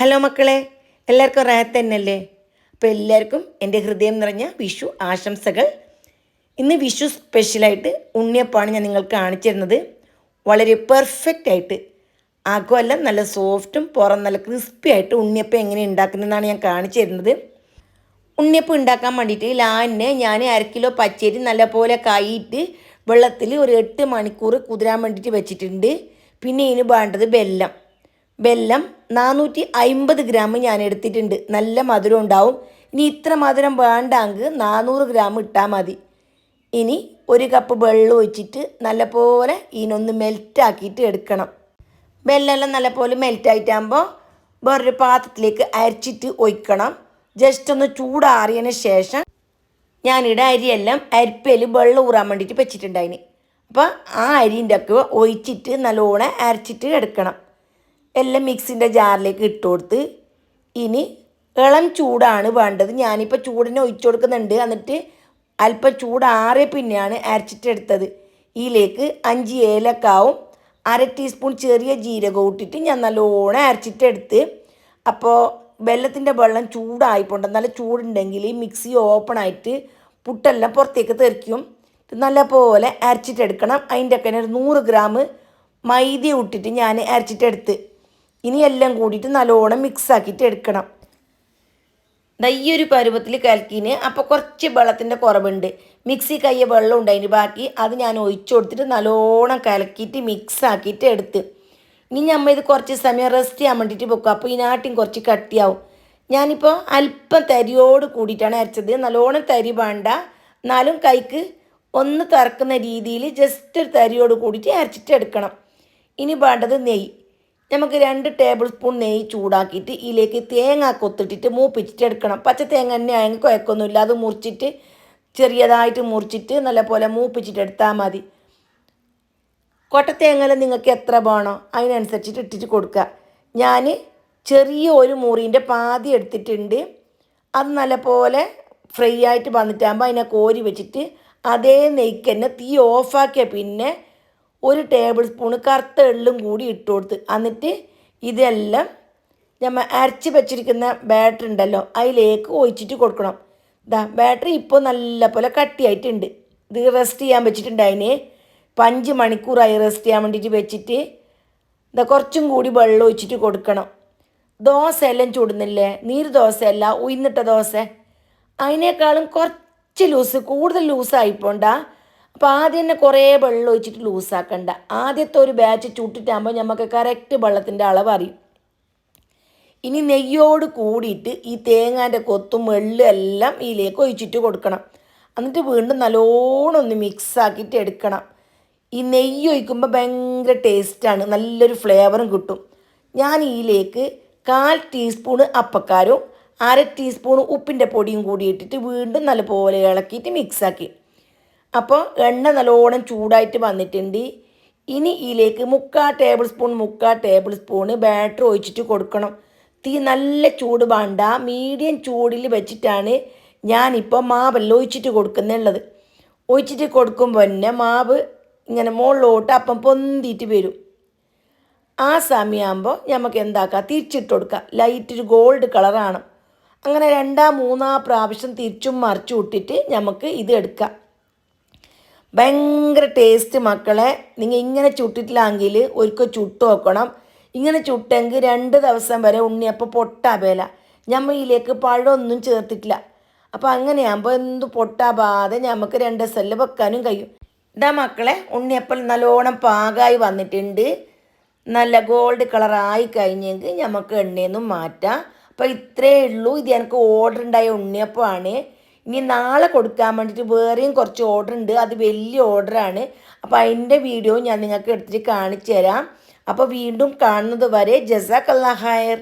Hello മക്കളെ എല്ലാവർക്കും റാത്ത് തന്നെയല്ലേ? അപ്പോൾ എല്ലാവർക്കും എന്റെ ഹൃദയം നിറഞ്ഞ വിഷു ആശംസകൾ. ഇന്ന് വിഷു സ്പെഷ്യലായിട്ട് ഉണ്ണിയപ്പമാണ് ഞാൻ നിങ്ങൾക്ക് കാണിച്ചു തരുന്നത് വളരെ പെർഫെക്റ്റ് ആയിട്ട് അകമല്ല നല്ല സോഫ്റ്റും പുറം നല്ല ക്രിസ്പി ആയിട്ട് ഉണ്ണിയപ്പം എങ്ങനെ ഉണ്ടാക്കുന്നതെന്നാണ് ഞാൻ കാണിച്ചു തരുന്നത്. ഉണ്ണിയപ്പം ഉണ്ടാക്കാൻ വേണ്ടിയിട്ട് ലാനിനെ ഞാൻ അര കിലോ പച്ചരി നല്ലപോലെ കൈയിട്ട് വെള്ളത്തിൽ ഒരു എട്ട് മണിക്കൂർ കുതിരാൻ വേണ്ടിയിട്ട് വെച്ചിട്ടുണ്ട്. പിന്നെ ഇതിന് വേണ്ടത് വെല്ലം വെല്ലം നാനൂറ്റി അമ്പത് ഗ്രാം ഞാൻ എടുത്തിട്ടുണ്ട്. നല്ല മധുരം ഉണ്ടാവും. ഇനി ഇത്ര മധുരം വേണ്ടെങ്കിൽ നാനൂറ് ഗ്രാം ഇട്ടാൽ മതി. ഇനി ഒരു കപ്പ് വെള്ളം ഒഴിച്ചിട്ട് നല്ലപോലെ ഇതിനൊന്ന് മെൽറ്റാക്കിയിട്ട് എടുക്കണം. വെള്ളമെല്ലാം നല്ലപോലെ മെൽറ്റായിട്ടാകുമ്പോൾ വേറൊരു പാത്രത്തിലേക്ക് അരിച്ചിട്ട് ഒഴിക്കണം. ജസ്റ്റ് ഒന്ന് ചൂടാറിയതിന് ശേഷം ഞാനിവിടെ അരിയെല്ലാം അരിപ്പയിൽ വെള്ളം ഊറാൻ വേണ്ടിയിട്ട് വെച്ചിട്ടുണ്ടായിന്. അപ്പോൾ ആ അരിന്റെ ഒക്കെ ഒഴിച്ചിട്ട് നല്ലോണം അരച്ചിട്ട് എടുക്കണം. എല്ലാം മിക്സിന്റെ ജാറിലേക്ക് ഇട്ട് കൊടുത്ത് ഇനി ഇളം ചൂടാണ് വേണ്ടത്. ഞാനിപ്പോൾ ചൂടിനെ ഒഴിച്ചു കൊടുക്കുന്നുണ്ട്. എന്നിട്ട് അല്പം ചൂടാറിയ പിന്നെയാണ് അരച്ചിട്ടെടുത്തത് ഇതിലേക്ക് അഞ്ച് ഏലക്കാവും അര ടീസ്പൂൺ ചെറിയ ജീരകം ഇട്ടിട്ട് ഞാൻ നല്ലോണം അരച്ചിട്ടെടുത്ത് അപ്പോൾ വെള്ളത്തിന്റെ വെള്ളം ചൂടായിപ്പോണ്ട്. നല്ല ചൂടുണ്ടെങ്കിൽ മിക്സി ഓപ്പൺ ആയിട്ട് പുട്ടെല്ലാം പുറത്തേക്ക് തെറിക്കും. നല്ലപോലെ അരച്ചിട്ടെടുക്കണം അതിന്റെ ഒക്കെ ഒരു നൂറ് ഗ്രാം മൈദ ഇട്ടിട്ട് ഞാൻ അരച്ചിട്ടെടുത്ത് ഇനി എല്ലാം കൂടിയിട്ട് നല്ലോണം മിക്സ് ആക്കിയിട്ട് എടുക്കണം. ഈ ഒരു പരുവത്തിൽ കലക്കീന് അപ്പോൾ കുറച്ച് വെള്ളത്തിന്റെ കുറവുണ്ട്. മിക്സി കയ്യ വെള്ളം ഉണ്ട് അതിന് ബാക്കി അത് ഞാൻ ഒഴിച്ചു കൊടുത്തിട്ട് നല്ലോണം കലക്കിയിട്ട് മിക്സ് ആക്കിയിട്ട് എടുത്ത്. ഇനി നമ്മൾ ഇത് കുറച്ച് സമയം റെസ്റ്റ് ചെയ്യാൻ വേണ്ടിയിട്ട് വെക്കും. അപ്പോൾ ഇതിനാട്ടിയും കുറച്ച് കട്ടിയാവും. ഞാനിപ്പോൾ അല്പം തരിയോട് കൂടിയിട്ടാണ് അരച്ചത്. നല്ലോണം തരി വേണ്ട. എന്നാലും കൈക്ക് ഒന്ന് തറക്കുന്ന രീതിയിൽ ജസ്റ്റ് ഒരു തരിയോട് കൂടിയിട്ട് അരച്ചിട്ട് എടുക്കണം. ഇനി വേണ്ടത് നെയ്യ്. നമുക്ക് രണ്ട് ടേബിൾ സ്പൂൺ നെയ്യ് ചൂടാക്കിയിട്ട് ഇതിലേക്ക് തേങ്ങ കൊത്തിട്ടിട്ട് മൂപ്പിച്ചിട്ട് എടുക്കണം. പച്ച തേങ്ങ തന്നെ ആയെങ്കിൽ കുഴക്കൊന്നുമില്ല അത് മുറിച്ചിട്ട് ചെറിയതായിട്ട് മുറിച്ചിട്ട് നല്ലപോലെ മൂപ്പിച്ചിട്ട് എടുത്താൽ മതി. കൊട്ടത്തേങ്ങല നിങ്ങൾക്ക് എത്ര വേണോ അതിനനുസരിച്ചിട്ട് ഇട്ടിട്ട് കൊടുക്കുക. ഞാൻ ചെറിയ ഒരു മുറീന്റെ പാതി എടുത്തിട്ടുണ്ട്. അത് നല്ലപോലെ ഫ്രൈ ആയിട്ട് വന്നിട്ടാകുമ്പോൾ അതിനെ കോരി വെച്ചിട്ട് അതേ നെയ്ക്ക് തന്നെ തീ ഓഫാക്കിയ പിന്നെ ഒരു ടേബിൾ സ്പൂണ് കറുത്ത എള്ളും കൂടി ഇട്ട് കൊടുത്ത്. എന്നിട്ട് ഇതെല്ലാം നമ്മൾ അരച്ച് വെച്ചിരിക്കുന്ന ബാറ്റർ ഉണ്ടല്ലോ അതിലേക്ക് ഒഴിച്ചിട്ട് കൊടുക്കണം. ഇതാ ബാറ്ററി ഇപ്പോൾ നല്ല പോലെ കട്ടിയായിട്ടുണ്ട്. ഇത് റെസ്റ്റ് ചെയ്യാൻ വെച്ചിട്ടുണ്ട് അതിന്. ഇപ്പം അഞ്ച് മണിക്കൂറായി റെസ്റ്റ് ചെയ്യാൻ വേണ്ടിയിട്ട് വെച്ചിട്ട്. ഇതാ കുറച്ചും കൂടി വെള്ളം ഒഴിച്ചിട്ട് കൊടുക്കണം. ദോശ എല്ലാം ചൂടുന്നില്ലേ? നീര് ദോശയല്ല ഉയർന്നിട്ട ദോശ. അതിനേക്കാളും കുറച്ച് ലൂസ് കൂടുതൽ ലൂസായിപ്പോണ്ട അപ്പോൾ ആദ്യം തന്നെ കുറേ വെള്ളം ഒഴിച്ചിട്ട് ലൂസാക്കണ്ട ആദ്യത്തെ ഒരു ബാച്ച് ചുട്ടിട്ടാകുമ്പോൾ നമുക്ക് കറക്റ്റ് വെള്ളത്തിന്റെ അളവ് അറിയും. ഇനി നെയ്യോട് കൂടിയിട്ട് ഈ തേങ്ങാന്റെ കൊത്തും വെള്ളും എല്ലാം ഇതിലേക്ക് ഒഴിച്ചിട്ട് കൊടുക്കണം. എന്നിട്ട് വീണ്ടും നല്ലോണം ഒന്ന് മിക്സ് ആക്കിയിട്ട് എടുക്കണം. ഈ നെയ്യ് ഒഴിക്കുമ്പോൾ ഭയങ്കര ടേസ്റ്റാണ് നല്ലൊരു ഫ്ലേവറും കിട്ടും. ഞാൻ ഇതിലേക്ക് കാൽ ടീസ്പൂണ് അപ്പക്കാരും അര ടീസ്പൂൺ ഉപ്പിന്റെ പൊടിയും കൂടി ഇട്ടിട്ട് വീണ്ടും നല്ലപോലെ ഇളക്കിയിട്ട് മിക്സാക്കി അപ്പോൾ എണ്ണ നല്ലോണം ചൂടായിട്ട് വന്നിട്ടുണ്ട്. ഇനി ഇതിലേക്ക് മുക്കാൽ ടേബിൾ സ്പൂൺ മുക്കാൽ ടേബിൾ സ്പൂണ് ബാറ്റർ ഒഴിച്ചിട്ട് കൊടുക്കണം. തീ നല്ല ചൂട് വേണ്ട. മീഡിയം ചൂടിൽ വെച്ചിട്ടാണ് ഞാനിപ്പോൾ മാവെല്ലാം ഒഴിച്ചിട്ട് കൊടുക്കുന്നുള്ളത്. ഒഴിച്ചിട്ട് കൊടുക്കുമ്പോൾ തന്നെ മാവ് ഇങ്ങനെ മുകളിലോട്ട് അപ്പം പൊന്തിയിട്ട് വരും. ആ സമയമാകുമ്പോൾ നമുക്ക് എന്താക്കാം? തിരിച്ചിട്ട് കൊടുക്കാം. ലൈറ്റ് ഒരു ഗോൾഡ് കളറാണ് അങ്ങനെ രണ്ടാം മൂന്നാം പ്രാവശ്യം തിരിച്ചും മറിച്ചും ഇട്ടിട്ട് നമുക്ക് ഇത് എടുക്കാം. ഭയങ്കര ടേസ്റ്റ് മക്കളെ. നിങ്ങൾ ഇങ്ങനെ ചുട്ടിട്ടില്ലെങ്കിൽ ഒരിക്കൽ ചുട്ട് നോക്കണം. ഇങ്ങനെ ചുട്ടെങ്കിൽ രണ്ട് ദിവസം വരെ ഉണ്ണിയപ്പം പൊട്ടാവേല ഞമ്മയിലേക്ക് പഴമൊന്നും ചേർത്തിട്ടില്ല. അപ്പോൾ അങ്ങനെയാകുമ്പോൾ എന്ത് പൊട്ടാപാതെ നമുക്ക് രണ്ട് സെല്ല് വെക്കാനും കഴിയും. ഇതാ മക്കളെ ഉണ്ണിയപ്പം നല്ലോണം പാകമായി വന്നിട്ടുണ്ട്. നല്ല ഗോൾഡ് കളറായി കഴിഞ്ഞെങ്കിൽ നമുക്ക് എണ്ണയൊന്നും മാറ്റാം. അപ്പോൾ ഇത്രയേ ഉള്ളൂ. ഇത് എനിക്ക് ഓർഡർ ഉണ്ടായ ഉണ്ണിയപ്പമാണ്. ഇനി നാളെ കൊടുക്കാൻ വേണ്ടിയിട്ട് വേറെയും കുറച്ച് ഓർഡർ ഉണ്ട്. അത് വലിയ ഓർഡറാണ് അപ്പോൾ അതിന്റെ വീഡിയോ ഞാൻ നിങ്ങൾക്ക് എടുത്തിട്ട് കാണിച്ചു തരാം അപ്പോൾ വീണ്ടും കാണുന്നത് വരെ ജസാക്കല്ലാ ഹയർ